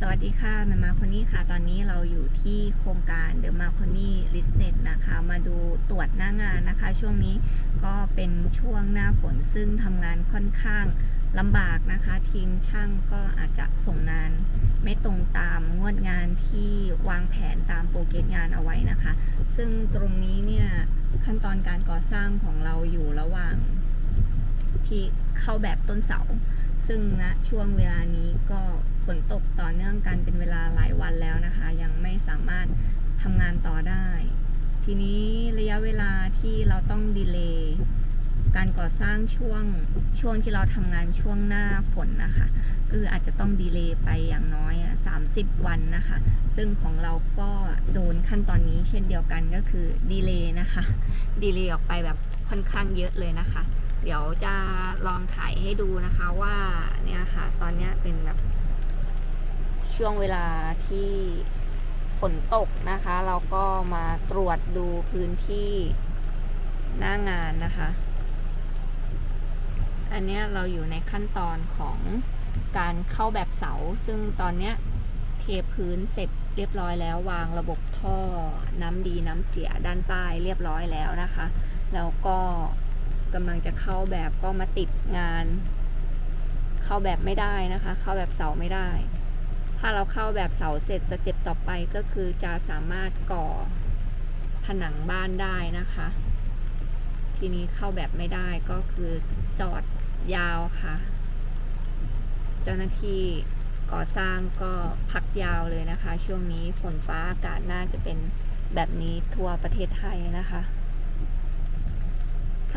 สวัสดีค่ะแมมาคนนี้ค่ะ ตอนนี้เราอยู่ที่โครงการเดอะมาค o นี่ลิสเน็ตนะคะ มาดูตรวจหน้างานนะคะ ช่วงนี้ก็เป็นช่วงหน้าฝนซึ่งทำงานค่อนข้างลำบากนะคะ ทีมช่างก็อาจจะส่งงาน ไม่ตรงตามงวดงานที่วางแผนตามโปรเกรสงานเอาไว้นะคะ ซึ่งตรงนี้เนี่ยขั้นตอนการก่อสร้างของเราอยู่ระหว่างที่เข้าแบบต้นเสา ซึ่งณช่วงเวลานี้ก็ฝนตกต่อเนื่องกันเป็นเวลาหลายวันแล้วนะคะ ยังไม่สามารถทำงานต่อได้ ทีนี้ระยะเวลาที่เราต้องดีเลย์การก่อสร้างช่วงช่วงที่เราทำงานช่วงหน้าฝนนะคะคืออาจจะต้องดีเลย์ไปอย่างน้อย 30 วันนะคะ ซึ่งของเราก็โดนขั้นตอนนี้เช่นเดียวกันก็คือดีเลย์นะคะดีเลย์ออกไปแบบค่อนข้างเยอะเลยนะคะ เดี๋ยวจะลองถ่ายให้ดูนะคะว่าเนี่ยค่ะ ตอนนี้เป็นแบบ ช่วงเวลาที่ฝนตกนะคะ เราก็มาตรวจดูพื้นที่หน้างานนะคะ อันเนี้ยเราอยู่ในขั้นตอนของการเข้าแบบเสา ซึ่งตอนเนี้ยเทพื้นเสร็จเรียบร้อยแล้ววางระบบท่อน้ำดีน้ำเสียด้านใต้เรียบร้อยแล้วนะคะ แล้วก็ กำลังจะเข้าแบบก็มาติดงาน เข้าแบบไม่ได้นะคะ เข้าแบบเสาไม่ได้ ถ้าเราเข้าแบบเสาเสร็จสเต็ปต่อไปก็คือจะสามารถก่อผนังบ้านได้นะคะ ทีนี้เข้าแบบไม่ได้ก็คือจอดยาวค่ะ เจ้าหน้าที่ก่อสร้างก็พักยาวเลยนะคะ ช่วงนี้ฝนฟ้าอากาศน่าจะเป็นแบบนี้ทั่วประเทศไทยนะคะ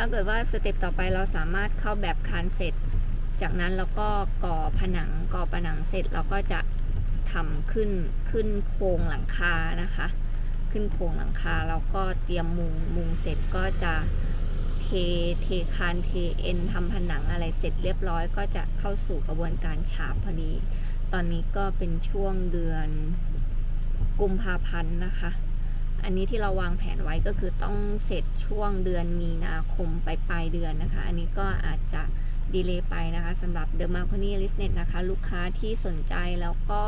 ถ้าเกิดว่าสเต็ปต่อไปเราสามารถเข้าแบบคานเสร็จ จากนั้นเราก็ก่อผนังก่อผนังเสร็จเราก็จะทำขึ้นขึ้นโครงหลังคานะคะ ขึ้นโครงหลังคาแล้วก็เตรียมมุงมุงเสร็จก็จะเทเทคานเทเอ็นทำผนังอะไรเสร็จเรียบร้อย ก็จะเข้าสู่กระบวนการฉาบพอดี ตอนนี้ก็เป็นช่วงเดือนกุมภาพันธ์นะคะ อันนี้ที่เราวางแผนไว้ก็คือต้องเสร็จช่วงเดือนมีนาคมไปปลายเดือนนะคะ อันนี้ก็อาจจะดีเลย์ไปนะคะสำหรับ The m a r c o n i l i s t n e t นะคะ ลูกค้าที่สนใจแล้วก็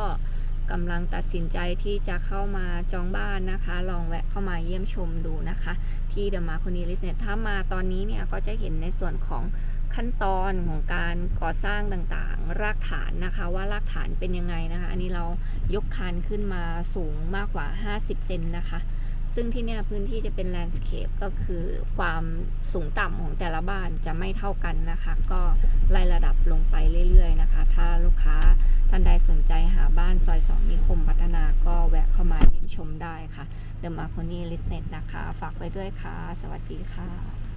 กำลังตัดสินใจที่จะเข้ามาจองบ้านนะคะ ลองแวะเข้ามาเยี่ยมชมดูนะคะ ที่ The m a r c o n i l i s t n e t ถ้ามาตอนนี้เนี่ยก็จะเห็นในส่วนของขั้นตอนของการก่อสร้างต่างๆ รากฐานนะคะ ว่ารากฐานเป็นยังไงนะคะ อันนี้เรายกคานขึ้นมาสูงมากกว่า 50 เซนนะคะ ซึ่งที่เนี่ยพื้นที่จะเป็นแลนด์สเคปก็คือความสูงต่ำของแต่ละบ้านจะไม่เท่ากันนะคะ ก็ไล่ระดับลงไปเรื่อยๆนะคะ ถ้าลูกค้าท่านใดสนใจหาบ้านซอยสองนิคมพัฒนาก็แวะเข้ามาเยี่ยมชมได้ค่ะ The m a r c o n i l i s t n e t นะคะ ฝากไว้ด้วยค่ะ สวัสดีค่ะ